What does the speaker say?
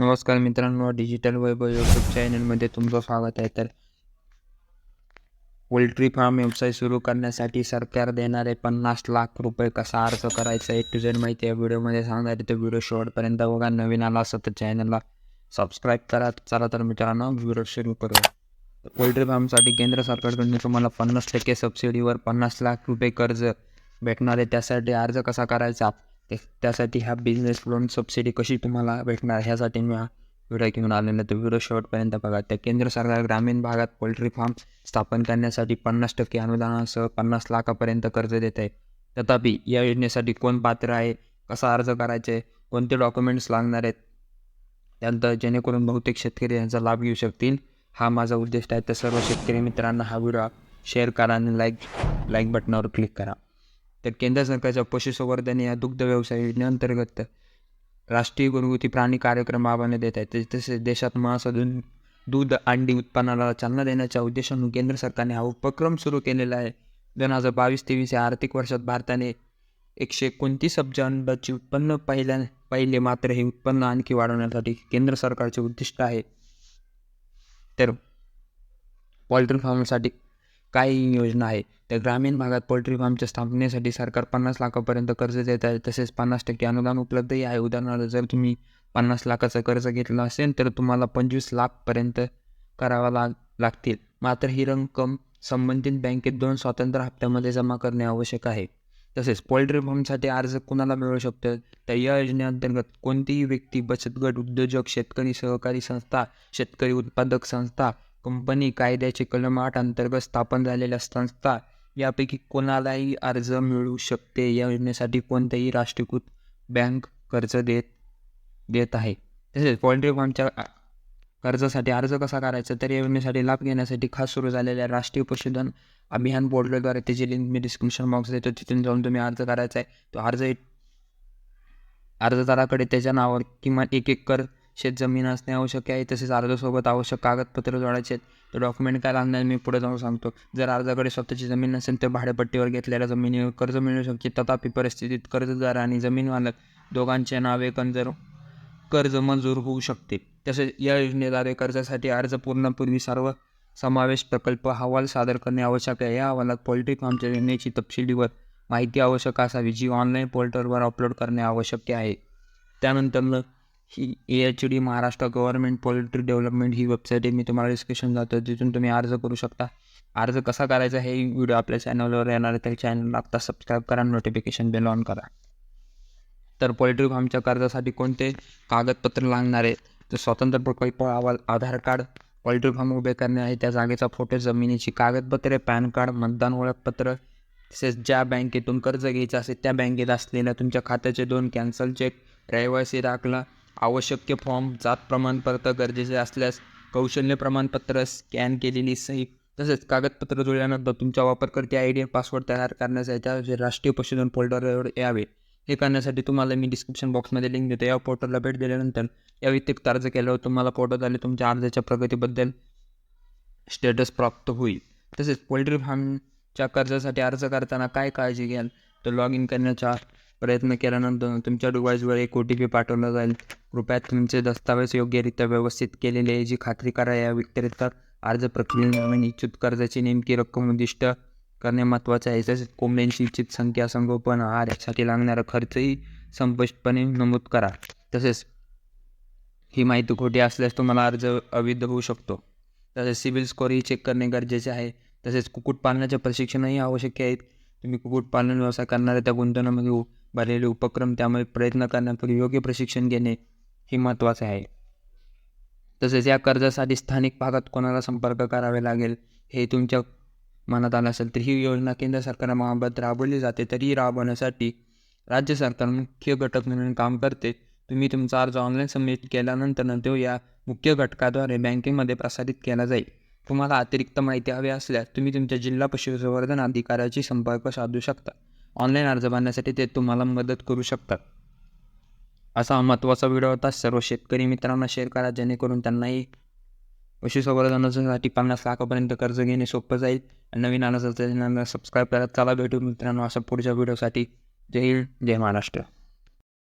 नमस्कार मित्रांनो डिजिटल वैभव यूट्यूब चॅनलमध्ये तुमचं स्वागत आहे. तर पोल्ट्री फार्म व्यवसाय सुरू करण्यासाठी सरकार देणारे पन्नास लाख रुपये कसा अर्ज करायचा ए टू झेड माहिती या व्हिडिओमध्ये सांगणार आहे. तर व्हिडिओ शेवटपर्यंत बघा नवीन आला असं तर चॅनलला सबस्क्राईब करा. चला तर मित्रांनो व्हिडिओ सुरू करूया. पोल्ट्री फार्मसाठी केंद्र सरकारकडून तुम्हाला पन्नास टक्के सबसिडीवर पन्नास लाख रुपये कर्ज भेटणार आहे. त्यासाठी अर्ज कसा करायचा? ते त्यासाठी ह्या बिझनेस लोन सबसिडी कशी तुम्हाला भेटणार? ह्यासाठी मी हा व्हिडिओ घेऊन आलेला तर व्हिडिओ शेवटपर्यंत बघा. त्या केंद्र सरकार ग्रामीण भागात पोल्ट्री फार्म स्थापन करण्यासाठी पन्नास टक्के अनुदानासह पन्नास लाखापर्यंत कर्ज देत आहे. तथापि या योजनेसाठी कोण पात्र आहे? कसा अर्ज करायचे? कोणते डॉक्युमेंट्स लागणार आहेत? त्यानंतर जेणेकरून बहुतेक शेतकरी यांचा लाभ घेऊ शकतील. हा माझा उद्देश आहे. तर सर्व शेतकरी मित्रांना हा व्हिडिओ शेअर करा आणि लाईक लाईक बटनावर क्लिक करा. तर केंद्र सरकारच्या पशुसंवर्धन या दुग्ध व्यवसाय योजनेअंतर्गत राष्ट्रीय घरगुती प्राणी कार्यक्रम राबवण्यात येत आहे तसेच देशात मांस अजून दूध अंडी उत्पन्नाला चालना देण्याच्या उद्देशाने केंद्र सरकारने हा उपक्रम सुरू केलेला आहे. दोन हजार बावीस तेवीस या आर्थिक वर्षात भारताने एकशे एकोणतीस अब्ज अंडाचे उत्पन्न पहिल्या पहिले मात्र हे उत्पन्न आणखी वाढवण्यासाठी केंद्र सरकारचे उद्दिष्ट आहे. तर पोल्ट्री फार्मसाठी काय योजना आहे त्या ग्रामीण भागात पोल्ट्री फार्मच्या स्थापनेसाठी सरकार पन्नास लाखापर्यंत कर्ज देत आहे. तसेच पन्नास टक्के अनुदान उपलब्धही आहे. उदाहरणार्थ जर तुम्ही पन्नास लाखाचं कर्ज घेतलं असेल तर तुम्हाला पंचवीस लाखपर्यंत करावा लाग लागतील. मात्र ही रक्कम संबंधित बँकेत दोन स्वतंत्र हप्त्यामध्ये जमा करणे आवश्यक आहे. तसेच पोल्ट्री फार्मसाठी अर्ज कुणाला मिळू शकतो? तर या योजनेअंतर्गत कोणतीही व्यक्ती बचत गट उद्योजक शेतकरी सहकारी संस्था शेतकरी उत्पादक संस्था कंपनी कायद्याचे कलम आठ अंतर्गत स्थापन झालेल्या संस्था यापैकी कोणालाही अर्ज मिळू शकते या योजनेसाठी कोणतेही राष्ट्रीयकृत बँक कर्ज देत देत आहे. तसेच पोल्ट्री फार्मच्या कर्जासाठी अर्ज कसा करायचा तर या योजनेसाठी लाभ घेण्यासाठी खास सुरू झालेल्या राष्ट्रीय पशुधन अभियान पोर्टलद्वारे त्याची लिंक मी डिस्क्रिप्शन बॉक्स देतो तिथून जाऊन तुम्ही अर्ज करायचा आहे. तो अर्ज अर्जदाराकडे त्याच्या नावावर किमान एक एकर शेत जमीन असणे आवश्यक आहे तसेच अर्जासोबत आवश्यक कागदपत्र जोडायचे आहेत. तर डॉक्युमेंट काय लागणार मी पुढे जाऊन सांगतो. जर अर्जाकडे स्वतःची जमीन नसेल तर भाडेपट्टीवर घेतलेल्या जमिनीवर कर्ज मिळू शकते. तथापि परिस्थितीत कर्जदार आणि जमीन मालक दोघांच्या नावे कंजर कर्ज मंजूर होऊ शकते. तसेच या योजनेद्वारे कर्जासाठी अर्ज पूर्णपूर्वी सर्व समावेश प्रकल्प अहवाल सादर करणे आवश्यक आहे. या अहवालात पोल्ट्री फार्मच्या योजनेची तपशिलीवर माहिती आवश्यक असावी जी ऑनलाईन पोर्टलवर अपलोड करणे आवश्यक आहे. त्यानंतर ही A H D Maharashtra government poultry development he website आहे. मी तुम्हाला डिस्क्रिप्शन जातो. तिथून तुम्ही अर्ज करू शकता. अर्ज कसा करायचा हे व्हिडिओ आपल्या चॅनलवर येणार आहे. त्या चॅनलला आत्ता सबस्क्राईब करा. नोटिफिकेशन बेल ऑन करा. तर पोल्ट्री फार्मच्या कर्जासाठी कोणते कागदपत्र लागणार आहे तर स्वतंत्र प्रकल्प अहवाल आधार कार्ड पोल्ट्री फार्म उभे करणे आहे. त्या जागेचा फोटो जमिनीची कागदपत्रे पॅन कार्ड मतदान ओळखपत्र तसेच ज्या बँकेतून कर्ज घ्यायचं असेल त्या बँकेत असलेल्या तुमच्या खात्याचे दोन कॅन्सल चेक रहिवासी दाखला आवश्यक फॉर्म जात प्रमाणपत्र गरजेचे असल्यास कौशल्य प्रमाणपत्र स्कॅन केलेली सही तसेच कागदपत्र जुळल्यानंतर तुमच्या वापरकर्ते आय डी पासवर्ड तयार करण्यासाठी त्या राष्ट्रीय पशुधन पोर्टलवर यावे हे करण्यासाठी तुम्हाला मी डिस्क्रिप्शन बॉक्समध्ये लिंक देतो. या पोर्टलला भेट दिल्यानंतर या व्यतिरिक्त अर्ज केल्यावर तुम्हाला पोर्टल आले तुमच्या अर्जाच्या प्रगतीबद्दल स्टेटस प्राप्त होईल. तसेच पोल्ट्री फार्मच्या कर्जासाठी अर्ज करताना काय काळजी घ्याल? तर लॉग इन करण्याचा प्रयत्न केल्यानंतर तुमच्या डिव्हाइसवर एक ओ टी पी पाठवला जाईल. कृपया तुमचे दस्तावेज योग्यरित्या व्यवस्थित केलेले आहे याची खात्री करा या व्यतिरिक्त अर्ज प्रक्रियेदरम्यान इच्छित कर्जाची नेमकी रक्कम उद्दिष्ट करणे महत्त्वाचे आहे. तसेच कोंबड्यांची इच्छित संख्या संगोपन आहार यासाठी लागणारा खर्चही संपुष्टपणे नमूद करा. तसेच ही माहिती खोटी असल्यास तुम्हाला अर्ज अवैध होऊ शकतो. तसेच सिबिल स्कोरही चेक करणे गरजेचे आहे. तसेच कुक्कुटपालनाचे प्रशिक्षणही आवश्यक आहेत. तुम्ही कुक्कुटपालन व्यवसाय करणाऱ्या त्या गुंतवणुकीमध्ये भरलेले उपक्रम त्यामुळे प्रयत्न करण्यापूर्वी योग्य प्रशिक्षण घेणे हे महत्त्वाचे आहे. तसेच या कर्जासाठी स्थानिक भागात कोणाला संपर्क करावे लागेल हे तुमच्या मनात आलं असेल तर ही योजना केंद्र सरकारमार्फत राबवली जाते तरी राबवण्यासाठी राज्य सरकार मुख्य घटक म्हणून काम करते. तुम्ही तुमचा अर्ज ऑनलाईन सबमिट केल्यानंतर तो या मुख्य घटकाद्वारे बँकेमध्ये प्रसारित केला जाईल. तुम्हाला अतिरिक्त माहिती हवी असल्यास तुम्ही तुमच्या जिल्हा पशुसंवर्धन अधिकाऱ्याशी संपर्क साधू शकता. ऑनलाईन अर्ज भरण्यासाठी ते तुम्हाला मदत करू शकतात. असा हा महत्त्वाचा व्हिडिओ होता. सर्व शेतकरी मित्रांना शेअर करा जेणेकरून त्यांनाही पशुसंवर्धनासाठी पन्नास लाखापर्यंत कर्ज घेणे सोपं जाईल. आणि नवीन आलं सबस्क्राईब करा. चला भेटू मित्रांनो असं पुढच्या व्हिडिओसाठी. जय हिंद जय महाराष्ट्र.